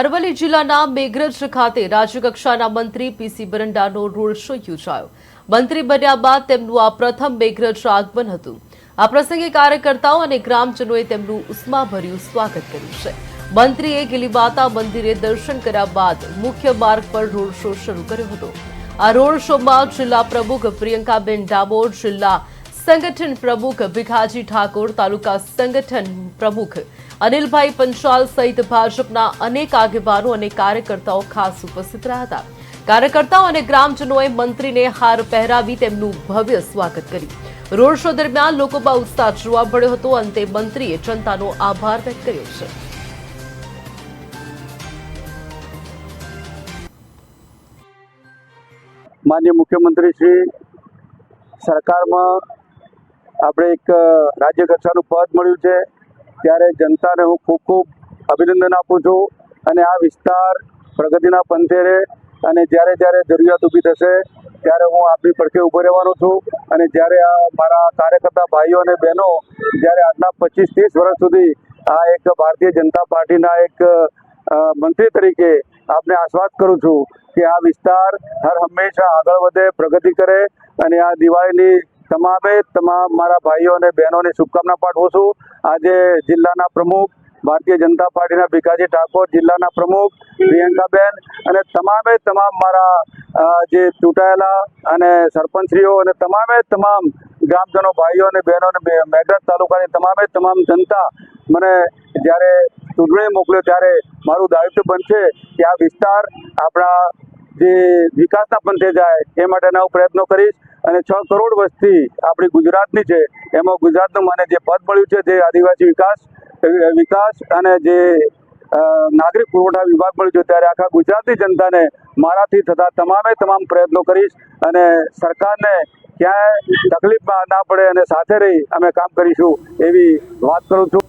અરવલ્લી જિલ્લાના મેઘરજ ખાતે રાજ્યકક્ષાના મંત્રી પીસી બરંડાનો રોડ શો યોજાયો. મંત્રી બન્યા બાદ તેમનું આ પ્રથમ મેઘરજ આગમન હતું. આ પ્રસંગે કાર્યકર્તાઓ અને ગ્રામજનોએ તેમનું ઉષ્માભર્યું સ્વાગત કર્યું છે. મંત્રીએ ગિલીમાતા મંદિરે દર્શન કર્યા બાદ મુખ્ય માર્ગ પર રોડ શો શરૂ કર્યો હતો. આ રોડ શોમાં જિલ્લા પ્રમુખ પ્રિયંકાબેન ડામોર, જિલ્લા સંગઠન પ્રમુખ ભીખાજી ઠાકોર, તાલુકા સંગઠન પ્રમુખ અનિલભાઈ પંચાલ સહિત ભાજપના અનેક આગેવાનો અને કાર્યકર્તાઓ ખાસ ઉપસ્થિત રહ્યા હતા. કાર્યકર્તાઓ અને ગ્રામજનોએ મંત્રીને હાર પહેરાવી તેમનું ભવ્ય સ્વાગત કર્યું. રોડ શો દરમિયાન લોકોમાં ઉત્સાહ જોવા મળ્યો હતો. અંતે મંત્રીએ જનતાનો આભાર વ્યક્ત કર્યો છે. માન્ય મુખ્યમંત્રી શ્રી, સરકારમાં આપણે એક રાજ્ય કક્ષાનું પદ મળ્યું છે. ત્યારે જનતાને હું ખૂબ ખૂબ અભિનંદન આપું છું. અને આ વિસ્તાર પ્રગતિના પંથે રહે અને જ્યારે જ્યારે જરૂરિયાત ઊભી થશે, ત્યારે હું આપની પડખે ઊભો રહેવાનો છું. અને જ્યારે આ મારા કાર્યકર્તા ભાઈઓ અને બહેનો, જ્યારે આજના પચીસ ત્રીસ વર્ષ સુધી આ એક ભારતીય જનતા પાર્ટીના એક મંત્રી તરીકે આપને આશ્વાસ કરું છું કે આ વિસ્તાર હર હંમેશા આગળ વધે, પ્રગતિ કરે અને આ દિવાળીની તમામે તમામ મારા ભાઈઓ અને બહેનોને શુભકામના પાઠવું છું. આજે જિલ્લાના પ્રમુખ ભારતીય જનતા પાર્ટીના ભીખાજી ઠાકોર, જિલ્લાના પ્રમુખ પ્રિયંકાબેન અને તમામે તમામ મારા જે ચૂંટાયેલા અને સરપંચશ્રીઓ અને તમામે તમામ ગ્રામજનો ભાઈઓ અને બહેનો અને મેઘરજ તાલુકાની તમામે તમામ જનતા મને જ્યારે ચૂંટણી મોકલ્યો ત્યારે મારું દાયિત્વ બનશે કે આ વિસ્તાર આપણા જે વિકાસના પંથે જાય, એ માટેના હું પ્રયત્નો કરીશ. અને છ કરોડ વસ્તી આપણી ગુજરાતની છે, એમાં ગુજરાતનું મને જે પદ મળ્યું છે, જે આદિવાસી વિકાસ વિકાસ અને જે નાગરિક પુરવઠા વિભાગ મળ્યું છે, ત્યારે આખા ગુજરાતની જનતાને મારાથી થતા તમામે તમામ પ્રયત્નો કરીશ અને સરકારને ક્યાંય તકલીફમાં ના પડે અને સાથે રહી અમે કામ કરીશું એવી વાત કરું છું.